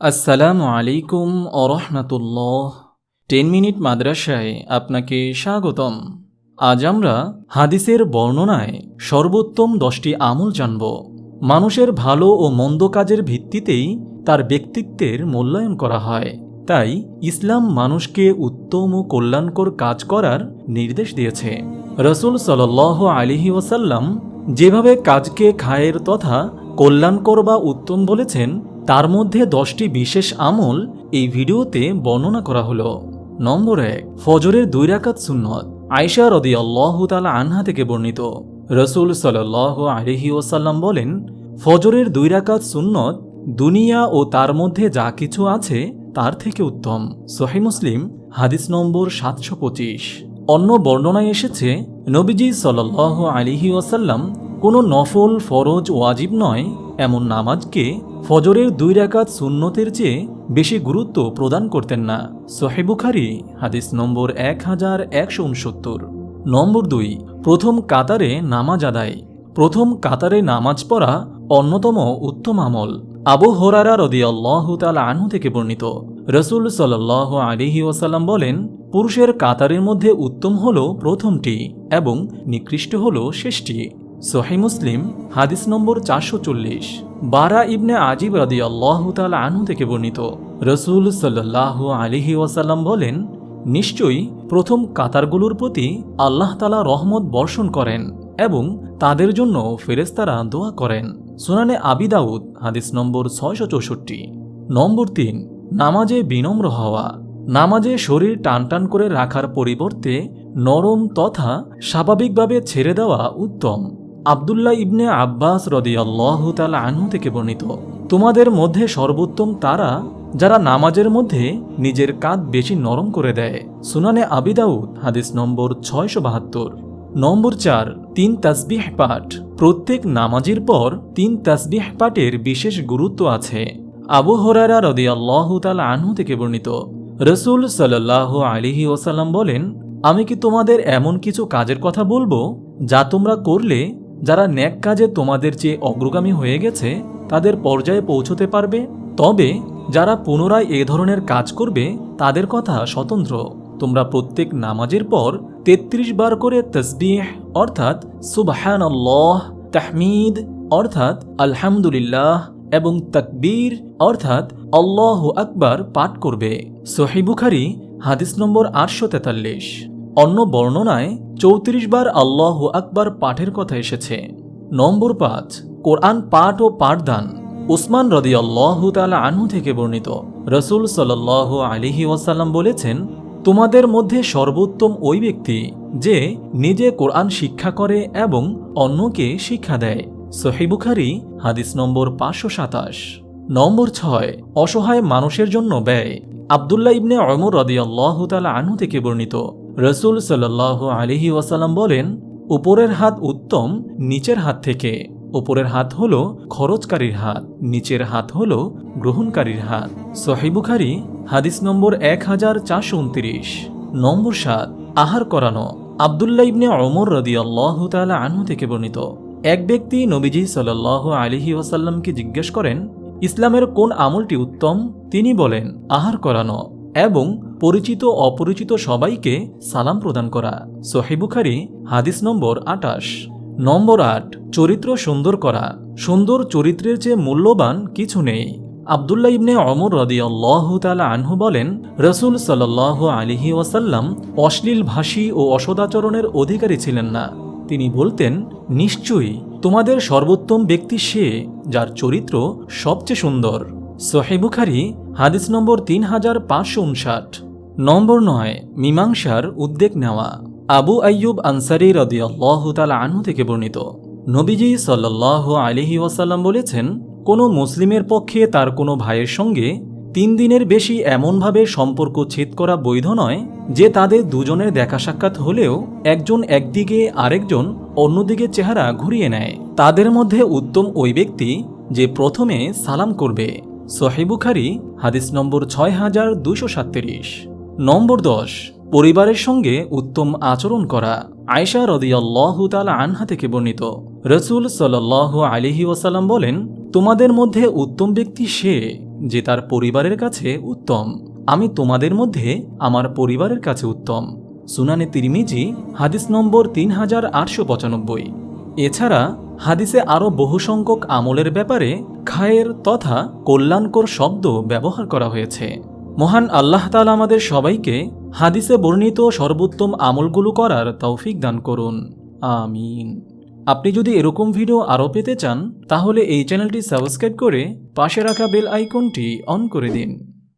আসসালামু আলাইকুম আরহামতুল্লাহ ten minute মাদ্রাসায় আপনাকে স্বাগতম। আজ আমরা হাদিসের বর্ণনায় সর্বোত্তম দশটি আমল জানব। মানুষের ভালো ও মন্দ কাজের ভিত্তিতেই তার ব্যক্তিত্বের মূল্যায়ন করা হয়। তাই ইসলাম মানুষকে উত্তম ও কল্যাণকর কাজ করার নির্দেশ দিয়েছে। রসুল সাল আলিহি ওসাল্লাম যেভাবে কাজকে খায়ের তথা কল্যাণকর বা উত্তম বলেছেন তার মধ্যে দশটি বিশেষ আমল এই ভিডিওতে বর্ণনা করা হলো। নম্বর এক, ফজরের দুই রাকাত সুন্নত। আয়সা রদি আল্লাহ তালা আনহা থেকে বর্ণিত। রসুল সাল আলহি ওসাল্লাম বলেন, ফজরের দুই রাকাত সুন্নত দুনিয়া ও তার মধ্যে যা কিছু আছে তার থেকে উত্তম। সহি মুসলিম, হাদিস নম্বর সাতশো পঁচিশ। অন্য বর্ণনায় এসেছে, নবীজি সাল আলিহি ওসাল্লাম কোনো নফল, ফরজ, ওয়াজিব নয়, এমন নামাজকে ফজরের দুই রাকাত সুন্নতের চেয়ে বেশি গুরুত্ব প্রদান করতেন না। সোহেবুখারি হাদিস নম্বর এক হাজার একশো উনসত্তর। নম্বর দুই, প্রথম কাতারে নামাজ আদায়। প্রথম কাতারে নামাজ পড়া অন্যতম উত্তম আমল। আবু হরারা রদি আল্লাহ তাল আনহু থেকে বর্ণিত। রসুল সাল আলিহি ওসাল্লাম বলেন, পুরুষের কাতারের মধ্যে উত্তম হল প্রথমটি এবং নিকৃষ্ট হল শেষটি। সোহে মুসলিম, হাদিস নম্বর চারশো চল্লিশ, বারা ইবনে আজিব রাদি আল্লাহ তাল আনহু থেকে বর্ণিত। রসুল সাল্লাহ আলিহি ওয়াসাল্লাম বলেন, নিশ্চয়ই প্রথম কাতারগুলোর প্রতি আল্লাহ তালা রহমত বর্ষণ করেন এবং তাদের জন্য ফেরেস্তারা দোয়া করেন। সুনানে আবিদাউদ হাদিস নম্বর ছয়শো চৌষট্টি। নম্বর তিন, নামাজে বিনম্র হওয়া। নামাজে শরীর টানটান করে রাখার পরিবর্তে নরম তথা স্বাভাবিকভাবে ছেড়ে দেওয়া উত্তম। আবদুল্লাহ ইবনে আব্বাস রদিয়াল্লাহ তালা আনহু থেকে বর্ণিত। তোমাদের মধ্যে সর্বোত্তম তারা, যারা নামাজের মধ্যে নিজের কাঁধ বেশি নরম করে দেয়। সুনানে আবিদাউদ হাদিস নম্বর ছয়শো বাহাত্তর। নম্বর চার, তিন তাসবিহ পাঠ। প্রত্যেক নামাজের পর তিন তাসবিহ পাঠের বিশেষ গুরুত্ব আছে। আবু হরারা রদিয়াল্লাহ তালা আনহু থেকে বর্ণিত। রসুল সাল্লাহ আলিহি ওসাল্লাম বলেন, আমি কি তোমাদের এমন কিছু কাজের কথা বলব, যা তোমরা করলে যারা ন্যাক কাজে তোমাদের চেয়ে অগ্রগামী হয়ে গেছে, তাদের পর্যায়ে পৌঁছতে পারবে। তবে যারা পুনরায় এ ধরনের কাজ করবে, তাদের কথা স্বতন্ত্র। তোমরা প্রত্যেক নামাজের পর ৩৩ বার করে তসবিহ, অর্থাৎ সুবহান আল্লাহ তাহমিদ, অর্থাৎ আলহামদুলিল্লাহ এবং তকবীর, অর্থাৎ আল্লাহ আকবার পাঠ করবে। সহিবুখারি হাদিস নম্বর আটশো তেতাল্লিশ। অন্য বর্ণনায় চৌত্রিশ বার আল্লাহ আকবার পাঠের কথা এসেছে। নম্বর পাঁচ, কোরআন পাঠ ও পাঠদান, উসমান রদি আল্লাহ তালা আনহু থেকে বর্ণিত। রসুল সাল আলিহি ওয়াসাল্লাম বলেছেন, তোমাদের মধ্যে সর্বোত্তম ওই ব্যক্তি যে নিজে কোরআন শিক্ষা করে এবং অন্যকে শিক্ষা দেয়। সহিবুখারি হাদিস নম্বর পাঁচশো সাতাশ। নম্বর ছয়, অসহায় মানুষের জন্য ব্যয়। আবদুল্লাহ ইবনে অমর রদিয়াল্লাহ তালা আনহু থেকে বর্ণিত। রসুল সাল্লাহ আলিহি ওয়াসাল্লাম বলেন, উপরের হাত উত্তম, নিচের হাত থেকে। উপরের হাত হল খরচকারীর হাত, নিচের হাত হল গ্রহণকারীর হাত। সহিবুখারি হাদিস নম্বর এক হাজার চারশো উনত্রিশ। নম্বর সাত, আহার করানো। আবদুল্লাহ ইবনে অমর রদিয়াল্লাহ তালা আনহু থেকে বর্ণিত। এক ব্যক্তি নবীজি সাল্লাহ আলিহি ওয়াসাল্লামকে জিজ্ঞেস করেন, ইসলামের কোন আমলটি উত্তম? তিনি বলেন, আহার করানো এবং পরিচিত অপরিচিত সবাইকে সালাম প্রদান করা। সোহেবুখারি হাদিস নম্বর আটাশ নম্বর আট, চরিত্র সুন্দর করা। সুন্দর চরিত্রের চেয়ে মূল্যবান কিছু নেই। আবদুল্লা ইবনে অমর রদি আল্লাহ তালা আনহু বলেন, রসুল সাল্লাহ আলিহি ওয়াসাল্লাম অশ্লীল ভাষী ও অসদাচরণের অধিকারী ছিলেন না। তিনি বলতেন, নিশ্চয়ই তোমাদের সর্বোত্তম ব্যক্তি সে যার চরিত্র সবচেয়ে সুন্দর। সোহেবুখারি হাদিস নম্বর তিন হাজার পাঁচশো উনষাট। নম্বর নয়, মীমাংসার উদ্বেগ নেওয়া। আবু আয়ুব আনসারি রদিয়াল্লাহ তালা আনহু থেকে বর্ণিত। নবীজি সাল্লাহ আলিহি ওয়াসাল্লাম বলেছেন, কোনো মুসলিমের পক্ষে তার কোনো ভাইয়ের সঙ্গে তিন দিনের বেশি এমনভাবে সম্পর্ক ছেদ করা বৈধ নয় যে তাদের দুজনের দেখা সাক্ষাৎ হলেও একজন একদিকে আরেকজন অন্যদিকে চেহারা ঘুরিয়ে নেয়। তাদের মধ্যে উত্তম ওই ব্যক্তি যে প্রথমে সালাম করবে। সোহেবুখারি হাদিস নম্বর ছয় হাজার দুশো সাতত্রিশ। নম্বর দশ, পরিবারের সঙ্গে উত্তম আচরণ করা আয়সা রদিয়াল্লাহ আনহা থেকে বর্ণিত। রসুল সাল্লাহ আলিহি ওয়াসাল্লাম বলেন, তোমাদের মধ্যে উত্তম ব্যক্তি সে যে তার পরিবারের কাছে উত্তম। আমি তোমাদের মধ্যে আমার পরিবারের কাছে উত্তম। সুনানে তিরমিজি, হাদিস নম্বর তিন হাজার আটশো পঁচানব্বই। এছাড়া, হাদিসে আরও বহু সংখ্যক আমলের ব্যাপারে খায়ের তথা কল্যাণকর শব্দ ব্যবহার করা হয়েছে। মহান আল্লাহ তালা আমাদের সবাইকে হাদিসে বর্ণিত সর্বোত্তম আমলগুলো করার তৌফিক দান করুন। আমিন। আপনি যদি এরকম ভিডিও আরও পেতে চান, তাহলে এই চ্যানেলটি সাবস্ক্রাইব করে পাশে রাখা বেল আইকনটি অন করে দিন।